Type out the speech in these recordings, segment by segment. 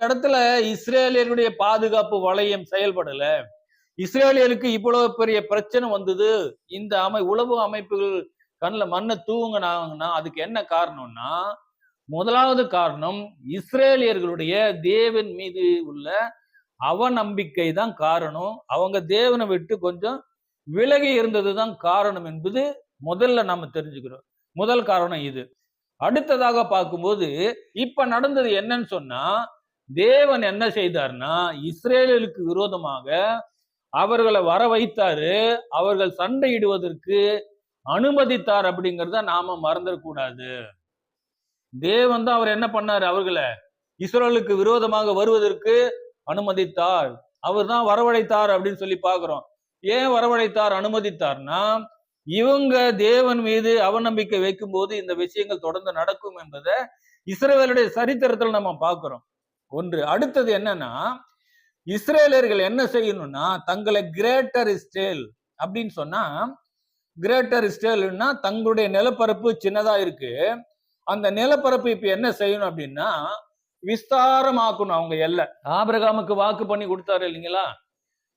இடத்துல இஸ்ரேலியர்களுடைய பாதுகாப்பு வளையம் செயல்படல. இஸ்ரேலியருக்கு இவ்வளவு பெரிய பிரச்சனை வந்தது. இந்த அமை உளவு அமைப்புகள் கண்ணில் மண்ணை தூங்கினாங்கன்னா அதுக்கு என்ன காரணம்னா முதலாவது காரணம் இஸ்ரேலியர்களுடைய தேவன் மீது உள்ள அவநம்பிக்கை தான் காரணம். அவங்க தேவனை விட்டு கொஞ்சம் விலகி இருந்தது தான் காரணம் என்பது முதல்ல நம்ம தெரிஞ்சுக்கிறோம் முதல் காரணம் இது. அடுத்ததாக பார்க்கும்போது இப்ப நடந்தது என்னன்னு சொன்னா தேவன் என்ன செய்தார்னா இஸ்ரேலுக்கு விரோதமாக அவர்களை வர வைத்தாரு. அவர்கள் சண்டையிடுவதற்கு அனுமதித்தார் அப்படிங்கிறத நாம மறந்துடக்கூடாது தேவன் தான் அவர் என்ன பண்ணாரு? அவர்களை இஸ்ரேலுக்கு விரோதமாக வருவதற்கு அனுமதித்தார். அவர் தான் வரவழைத்தார் அப்படின்னு சொல்லி பாக்குறோம் ஏன் வரவழைத்தார் அனுமதித்தார்னா இவங்க தேவன் மீது அவநம்பிக்கை வைக்கும் போது இந்த விஷயங்கள் தொடர்ந்து நடக்கும் என்பதை இஸ்ரேலுடைய சரித்திரத்தில் நம்ம பார்க்கிறோம். ஒன்று. அடுத்தது என்னன்னா இஸ்ரேலர்கள் என்ன செய்யணும்னா தங்களை கிரேட்டர் இஸ்ரேல் அப்படின்னு சொன்னா கிரேட்டர் இஸ்ரேல்னா தங்களுடைய நிலப்பரப்பு சின்னதா இருக்கு. அந்த நிலப்பரப்பு இப்ப என்ன செய்யணும் அப்படின்னா விஸ்தாரமாக்கணும் அவங்க எல்லை. ஆபிரகாமுக்கு வாக்கு பண்ணி கொடுத்தாரு இல்லைங்களா?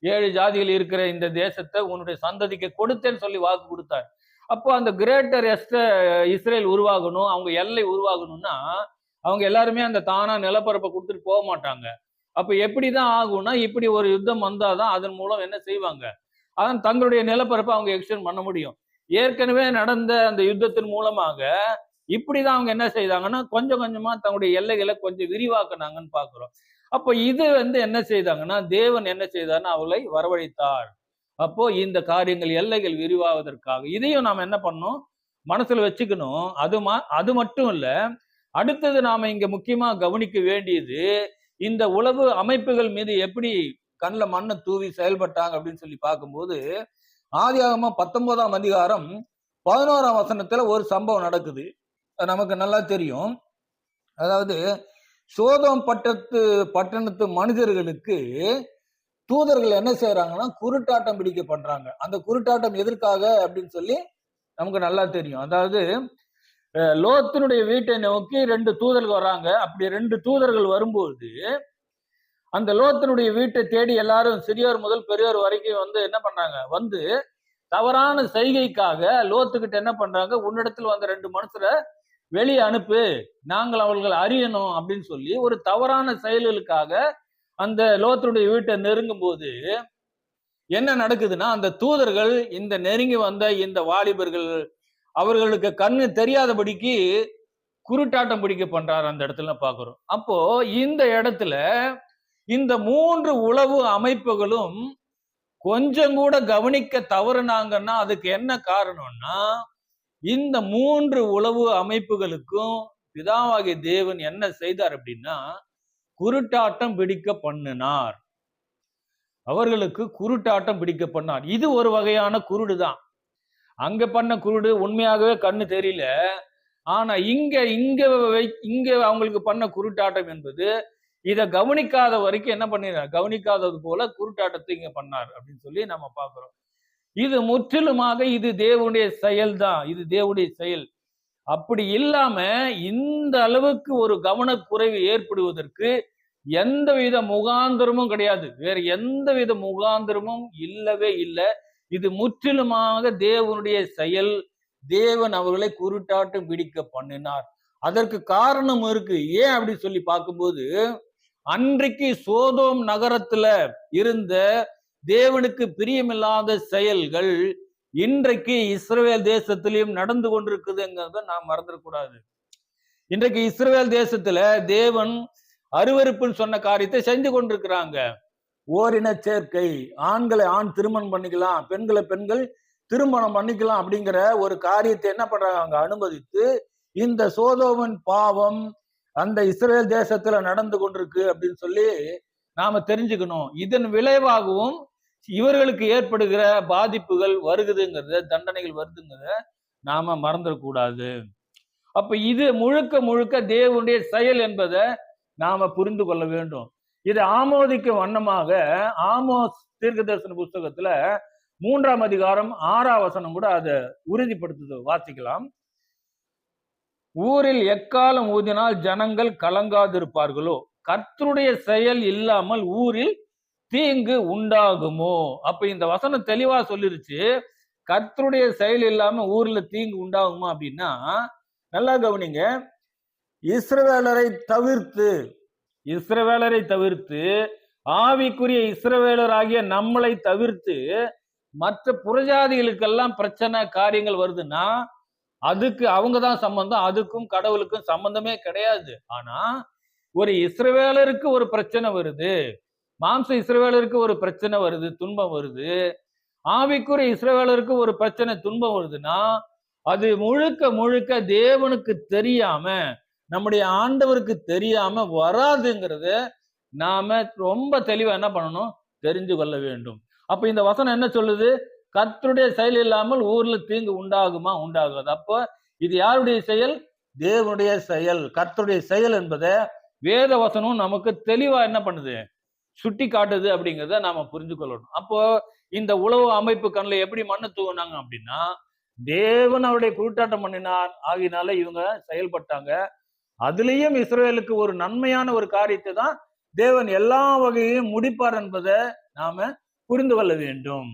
ஏழு ஜாதிகள் இருக்கிற இந்த தேசத்தை உன்னுடைய சந்ததிக்கு கொடுத்தேன்னு சொல்லி வாக்கு கொடுத்தாரு. அப்போ அந்த கிரேட்டர் எஸ்ட இஸ்ரேல் உருவாகணும் அவங்க எல்லை உருவாகணும்னா அவங்க எல்லாருமே அந்த தானா நிலப்பரப்பை கொடுத்துட்டு போக மாட்டாங்க. அப்ப எப்படிதான் ஆகும்னா இப்படி ஒரு யுத்தம் வந்தாதான் அதன் மூலம் என்ன செய்வாங்க? அதான் தங்களுடைய நிலப்பரப்பை அவங்க எக்ஸ்டென்ட் பண்ண முடியும். ஏற்கனவே நடந்த அந்த யுத்தத்தின் மூலமாக இப்படிதான் அவங்க என்ன செய்தாங்கன்னா கொஞ்சம் கொஞ்சமா தங்களுடைய எல்லைகளை கொஞ்சம் விரிவாக்குனாங்கன்னு பாக்குறோம் அப்போ இது வந்து என்ன செய்தாங்கன்னா தேவன் என்ன செய்தார்னா அவளை வரவழைத்தார். அப்போ இந்த காரியங்கள் எல்லைகள் விரிவாவதற்காக இதையும் நாம் என்ன பண்ணோம் மனசுல வச்சுக்கணும். அது மா அது மட்டும் இல்ல அடுத்தது நாம இங்க முக்கியமா கவனிக்க வேண்டியது இந்த உளவு அமைப்புகள் மீது எப்படி கண்ணில் மண்ணை தூவி செயல்பட்டாங்க அப்படின்னு சொல்லி பார்க்கும்போது ஆதியாகமா பத்தொன்பதாம் அதிகாரம் பதினோராம் வசனத்துல ஒரு சம்பவம் நடக்குது. அது நமக்கு நல்லா தெரியும். அதாவது சோதம் பட்டத்து பட்டணத்து மனிதர்களுக்கு தூதர்கள் என்ன செய்யறாங்கன்னா குருட்டாட்டம் பிடிக்க பண்றாங்க அந்த குருட்டாட்டம் எதற்காக அப்படின்னு சொல்லி நமக்கு நல்லா தெரியும். அதாவது லோத்தினுடைய வீட்டை நோக்கி ரெண்டு தூதர்கள் வராங்க. அப்படி ரெண்டு தூதர்கள் வரும்போது அந்த லோத்தினுடைய வீட்டை தேடி எல்லாரும் சிறியோர் முதல் பெரியோர் வரைக்கும் வந்து என்ன பண்றாங்க? வந்து தவறான செய்கைக்காக லோத்துக்கிட்ட என்ன பண்றாங்க? உன்னிடத்தில் வந்த ரெண்டு மனுஷரை வெளியே அனுப்பு. நாங்கள் அவர்கள் அறியணும் அப்படின்னு சொல்லி ஒரு தவறான செயல்களுக்காக அந்த லோத்தினுடைய வீட்டை நெருங்கும் போது என்ன நடக்குதுன்னா அந்த தூதர்கள் இந்த நெருங்கி வந்த இந்த வாலிபர்கள் அவர்களுக்கு கண்ணு தெரியாதபடிக்கு குருட்டாட்டம் பிடிக்க பண்றாரு அந்த இடத்துல பாக்குறோம் அப்போ இந்த இடத்துல இந்த மூன்று உளவு அமைப்புகளும் கொஞ்சம் கூட கவனிக்க தவறுனாங்கன்னா அதுக்கு என்ன காரணம்னா இந்த மூன்று உளவு அமைப்புகளுக்கும் பிதாவாகிய தேவன் என்ன செய்தார் அப்படின்னா குருட்டாட்டம் பிடிக்க பண்ணினார். அவர்களுக்கு குருட்டாட்டம் பிடிக்க பண்ணார். இது ஒரு வகையான குருடு தான் அங்க பண்ண குருடு உண்மையாகவே கண்ணு தெரியல. ஆனா இங்க இங்க வை- இங்க அவங்களுக்கு பண்ண குருட்டாட்டம் என்பது இதை கவனிக்காத வரைக்கும் என்ன பண்ணிடுறாரு? கவனிக்காதது போல குருட்டாட்டத்தை இங்க பண்ணார் அப்படின்னு சொல்லி நம்ம பாக்குறோம் இது முற்றிலுமாக இது தேவனுடைய செயல் தான் இது தேவனுடைய செயல். அப்படி இல்லாம இந்த அளவுக்கு ஒரு கவனக்குறைவு ஏற்படுவதற்கு எந்த வித முகாந்திரமும் கிடையாது. வேற எந்தவித முகாந்திரமும் இல்லவே இல்லை. இது முற்றிலுமாக தேவனுடைய செயல். தேவன் அவர்களை குருட்டாட்டம் பிடிக்க பண்ணினார். அதற்கு காரணம் இருக்கு. ஏன் அப்படி சொல்லி பார்க்கும்போது அன்றைக்கு சோதோம் நகரத்துல இருந்த தேவனுக்கு பிரியமில்லாத செயல்கள் இன்றைக்கு இஸ்ரேல் தேசத்திலையும் நடந்து கொண்டிருக்குதுங்கிறத நாம் மறந்துடக்கூடாது. இன்றைக்கு இஸ்ரேல் தேசத்துல தேவன் அருவருப்புன்னு சொன்ன காரியத்தை செஞ்சு கொண்டிருக்கிறாங்க. ஓரின சேர்க்கை. ஆண்களை ஆண் திருமணம் பண்ணிக்கலாம் பெண்களை பெண்கள் திருமணம் பண்ணிக்கலாம் அப்படிங்கிற ஒரு காரியத்தை என்ன பண்றாங்க? அங்க அனுமதித்து இந்த சோதோவின் பாவம் அந்த இஸ்ரேல் தேசத்துல நடந்து கொண்டிருக்கு அப்படின்னு சொல்லி நாம தெரிஞ்சுக்கணும். இதன் விளைவாகவும் இவர்களுக்கு ஏற்படுகிற பாதிப்புகள் வருகுதுங்கிறத தண்டனைகள் வருதுங்கிறத நாம மறந்துடக்கூடாது. அப்ப இது முழுக்க முழுக்க தேவனுடைய செயல் என்பதை நாம புரிந்து கொள்ள வேண்டும். இதை ஆமோதிக்கும் வண்ணமாக ஆமோஸ் தீர்க்க தரிசன புஸ்தகத்துல மூன்றாம் அதிகாரம் ஆறாம் வசனம் கூட அதை உறுதிப்படுத்துது. வாசிக்கலாம். ஊரில் எக்காலம் ஊதினால் ஜனங்கள் கலங்காதிருப்பார்களோ? கர்த்தருடைய செயல் இல்லாமல் ஊரில் தீங்கு உண்டாகுமோ? அப்ப இந்த வசனம் தெளிவா சொல்லிருச்சு. கர்த்தருடைய செயல் இல்லாம ஊர்ல தீங்கு உண்டாகுமா அப்படின்னா நல்லா கவனிங்க. இஸ்ரவேலரை தவிர்த்து இஸ்ரவேலரை தவிர்த்து ஆவிக்குரிய இஸ்ரவேலராகிய நம்மளை தவிர்த்து மற்ற புறஜாதிகளுக்கெல்லாம் பிரச்சனை காரியங்கள் வருதுன்னா அதுக்கு அவங்க தான் சம்பந்தம் அதுக்கும் கடவுளுக்கும் சம்பந்தமே கிடையாது. ஆனா ஒரு இஸ்ரவேலருக்கு ஒரு பிரச்சனை வருது மாம்ச இஸ்ரவேலருக்கு ஒரு பிரச்சனை வருது துன்பம் வருது ஆவிக்குரிய இஸ்ரவேலருக்கு ஒரு பிரச்சனை துன்பம் வருதுன்னா அது முழுக்க முழுக்க தேவனுக்கு தெரியாம நம்முடைய ஆண்டவருக்கு தெரியாம வராதுங்கிறத நாம ரொம்ப தெளிவா என்ன பண்ணணும்? தெரிஞ்சு கொள்ள வேண்டும். அப்ப இந்த வசனம் என்ன சொல்லுது? கத்தருடைய செயல் இல்லாமல் ஊர்ல தீங்கு உண்டாகுமா? உண்டாகாது. அப்போ இது யாருடைய செயல்? தேவனுடைய செயல். கர்த்தருடைய செயல் என்பதை வேத வசனம் நமக்கு தெளிவா என்ன பண்ணுது? சுட்டி காட்டுது அப்படிங்கிறத நாம புரிஞ்சு கொள்ளணும். அப்போ இந்த உளவு அமைப்பு கண்ணில் எப்படி மண்ணு தூங்கினாங்க அப்படின்னா தேவன் அவருடைய குருட்டாட்டம் பண்ணினார். ஆகினால இவங்க செயல்பட்டாங்க. அதுலயும் இஸ்ரேலுக்கு ஒரு நன்மையான ஒரு காரியத்தை தான் தேவன் எல்லா வகையையும் முடிப்பார் என்பதை நாம புரிந்து கொள்ள வேண்டும்.